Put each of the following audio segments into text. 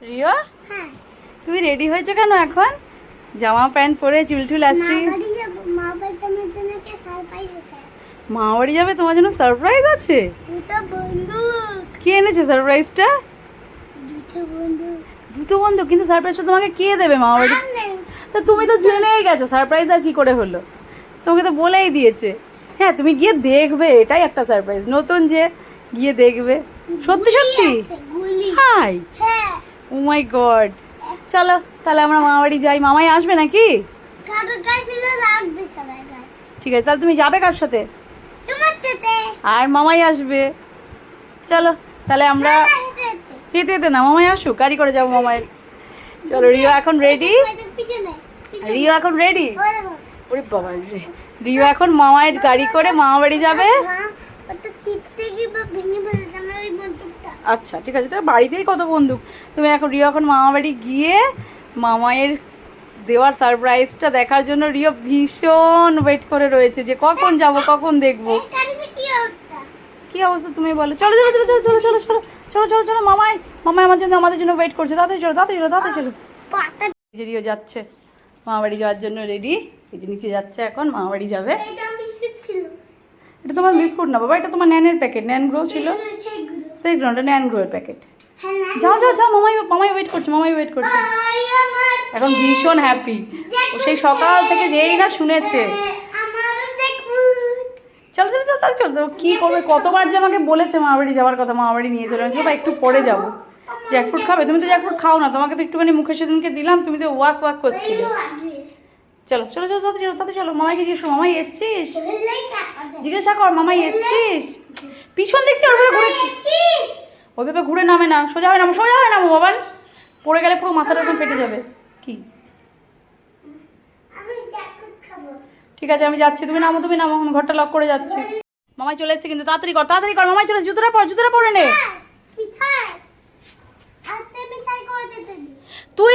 রিয়া? হ্যাঁ। তুমি রেডি হয়েছো কেন এখন? জামা প্যান্ট পরে চুল টুল আসবি মা বাড়ি যাব? তোমার জন্য সারপ্রাইজ আছে? কি এনেছে সারপ্রাইজটা দুটো বন্ধু কিন্তু সারপ্রাইজটা তোমাকে কে দেবে মা বাড়ি? তা তুমি তো জেনেই গেছো সারপ্রাইজ আর কি করে হলো? তোমাকে তো বলেই দিয়েছে। হ্যাঁ তুমি গিয়ে দেখবে এটাই একটা সারপ্রাইজ নতুন যে গিয়ে দেখবে। সত্যি সত্যি? হাই! হ্যাঁ। ও মাই গড চলো তাহলে আমরা মা বাড়ি যাই। মামাই আসবে নাকি? ঠিক আছে তাহলে তুমি যাবে কার সাথে? আর মামাই আসবে। চলো তাহলে আমরা হেঁটে হেঁটে। না মামাই আসুক গাড়ি করে যাব মামাই। চলো রিও এখন রেডি। রিও এখন রেডি ওরে বাবা রিও এখন মামায়ের গাড়ি করে মামা বাড়ি যাবে? হ্যাঁ, আচ্ছা ঠিক আছে তাহলে বাড়িতেই কত বন্দুক তুমি এখন রিও এখন মামা বাড়ি গিয়ে মামায়ের দেওয়ার সারপ্রাইজটা দেখার জন্য রিও ভীষণ ওয়েট করে রয়েছে যে কখন যাব কখন দেখব কি অবস্থা তুমি বলো চলো চলো চলো চলো চলো চলো চলো চলো চলো চলো মামাই মামাই আমার জন্য আমাদের জন্য ওয়েট করছে তাড়াতাড়ি চলো তাড়াতাড়ি চলো তাড়াতাড়ি চলো যে রিও যাচ্ছে মামা বাড়ি যাওয়ার জন্য রেডি এই যে নিচে যাচ্ছে এখন মামা বাড়ি যাবে ছিল এটা তোমার বিস্কুট না বাবা এটা তোমার ন্যানের প্যাকেট ন্যান গ্রো ছিল? সেই গ্রোটা ন্যান গ্রোয়ের প্যাকেট যাও যাও যাও মামাই মামাই ওয়েট করছে মামাই ওয়েট করছে। এখন ভীষণ হ্যাপি ও সেই সকাল থেকে যেই না শুনেছে। চলো চলো চলো চলো চলো কি করবে? কতবার যে আমাকে বলেছে মা বাড়ি যাওয়ার কথা মা বাড়ি নিয়ে চলে বা একটু পরে যাব। জ্যাকফ্রুট খাবে? তুমি তো জ্যাকফ্রুট খাও না। তোমাকে তো একটুখানি মুখে সেদিনকে দিলাম তুমি তো ওয়াক ওয়াক করছিলে। চলো চলো চলো তাতে চলো তাতে চলো। মামাইকে জিজ্ঞেস মামাই এসছিস? জিজ্ঞাসা কর মামাই এসছিস? পিছন দিক থেকে ওইভাবে ঘুরে ওইভাবে ঘুরে নামে না সোজা হবে নামো সোজা হবে নামো বাবান। পড়ে গেলে পুরো মাথাটা একদম ফেটে যাবে। কি? ঠিক আছে আমি যাচ্ছি তুমি নামো তুমি নামো ঘরটা লক করে যাচ্ছি। মামাই চলে এসেছে কিন্তু তাড়াতাড়ি কর তাড়াতাড়ি কর মামাই চলে জুতোটা পর জুতোটা পরে নে। তুই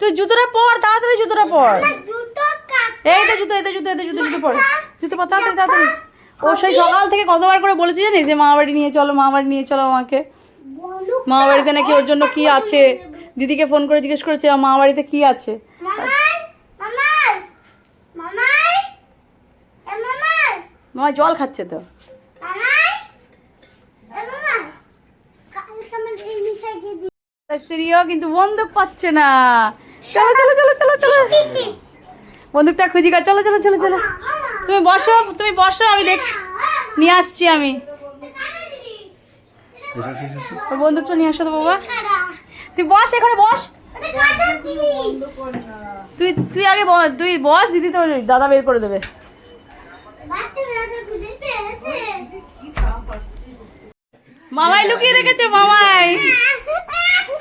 তুই জুতোটা পর তাড়াতাড়ি জুতোটা পর। আমার জুতো তো জুতো এতে জুতো জুতো জুতো পর। জুতো পর তাড়াতাড়ি তাড়াতাড়ি। ও সেই সকাল থেকে কতবার করে বলেছি জানিস যে মা বাড়ি নিয়ে চলো মা বাড়ি নিয়ে চলো আমাকে। মা বাড়িতে নাকি ওর জন্য কি আছে? দিদিকে ফোন করে জিজ্ঞেস করেছে মা বাড়িতে কি আছে? মামা জল খাচ্ছে তো। কিন্তু বন্দুক পাচ্ছে না। চলো চলো চলো চলো চলো। বন্দুকটা খুঁজি গা চলো চলো চলো চলো। তুমি বসো তুমি বসো, আমি দেখ নিয়ে আসছি আমি। বন্দুকটা নিয়ে আসো তো, বাবা। তুই বস এখানে, বস। তুই তুই আগে বস তুই বস, দিদি তো দাদা বের করে দেবে। মামাই লুকিয়ে রেখেছে, মামাই।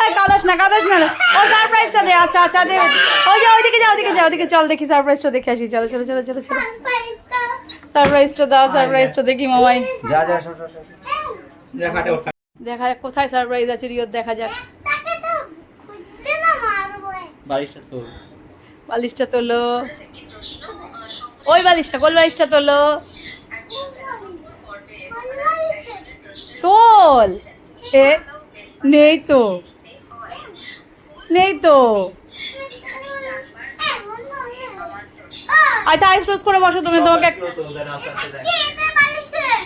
এই কাদাস না কাদাস না। ও সারপ্রাইজটা দে আচ্ছা আচ্ছা দে। ওই যে ওইদিকে যাও ওইদিকে যাও ওইদিকে চল দেখি সারপ্রাইজটা দেখে আসি। চলো চলো চলো চলো চলো। সারপ্রাইজটা দাও সারপ্রাইজটা দেখি মামাই। যা যা সর সর সর যা খাটে দেখা যাক কোথায় সারপ্রাইজ আছে রিওর দেখা যাক। বারিশটা তো বালিশটা তোলো। ওই বালিশটা গোল বালিশটা তোলো। তোল। এ নেই তো। নেই তো। আচ্ছা আইস ক্লোজ করে বসো তুমি, তোমাকে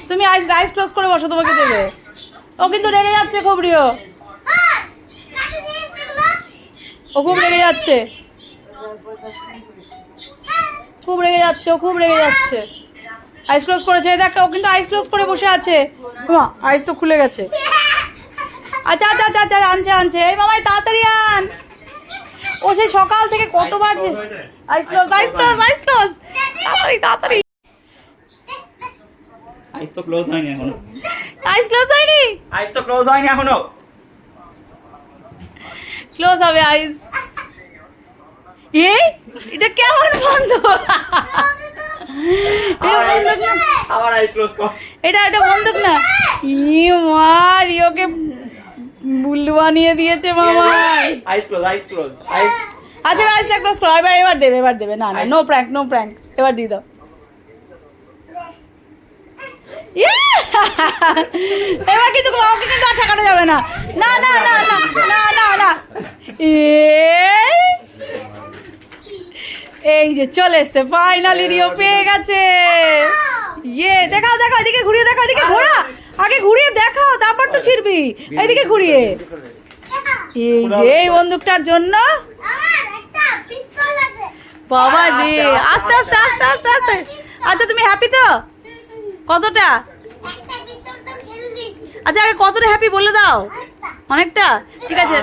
তুমি আইস আইস ক্লোজ করে বসো, তোমাকে দেবে। ও কিন্তু রেগে যাচ্ছে খুব রিও ও খুব রেগে যাচ্ছে। খুব রেগে যাচ্ছে, ও খুব রেগে যাচ্ছে। আইস ক্লোজ করেছে দেখ, ও কিন্তু আইস ক্লোজ করে বসে আছে। আইস তো খুলে গেছে। আচ্ছা আচ্ছা আচ্ছা আচ্ছা আনছে আনছে। এই মামাই তাড়াতাড়ি আন। ও সেই সকাল থেকে কতবার যে eyes close eyes close eyes close তাড়াতাড়ি তাড়াতাড়ি। আইস তো ক্লোজ হয়নি এখনও। আইস ক্লোজ হয়নি? আইস তো ক্লোজ হয়নি এখনও। ক্লোজ হবে আইস এই এটা কেমন বন্ধ? আবার আইস ক্লোজ কর। এটা এটা বন্দুক না ই মা রিওকে বুল্লু বানিয়ে দিয়েছে মামাই। আইস ক্লোজ আইস ক্লোজ আইস আচ্ছা আইসটা ক্লোজ করো এবার এবার দেবে এবার দেবে। না না নো প্র্যাঙ্ক নো প্র্যাঙ্ক এবার দিয়ে দাও! এবার কিন্তু ওকে কিন্তু আর ঠেকানো যাবে না। না না না না না না এই! এই যে চলে এসছে। ফাইনালি রিও পেয়ে গেছে। ইয়ে দেখাও দেখাও এদিকে ঘোরা আগে ঘুরিয়ে দেখাও তারপর তো ছিড়বি? এইদিকে ঘুরিয়ে। এই যে এই বন্দুকটার জন্য। বাবা রে আস্তে আস্তে আস্তে আস্তে আস্তে। আচ্ছা তুমি হ্যাপি তো? কতটা? আচ্ছা আগে কতটা হ্যাপি বলে দাও। অনেকটা? ঠিক আছে।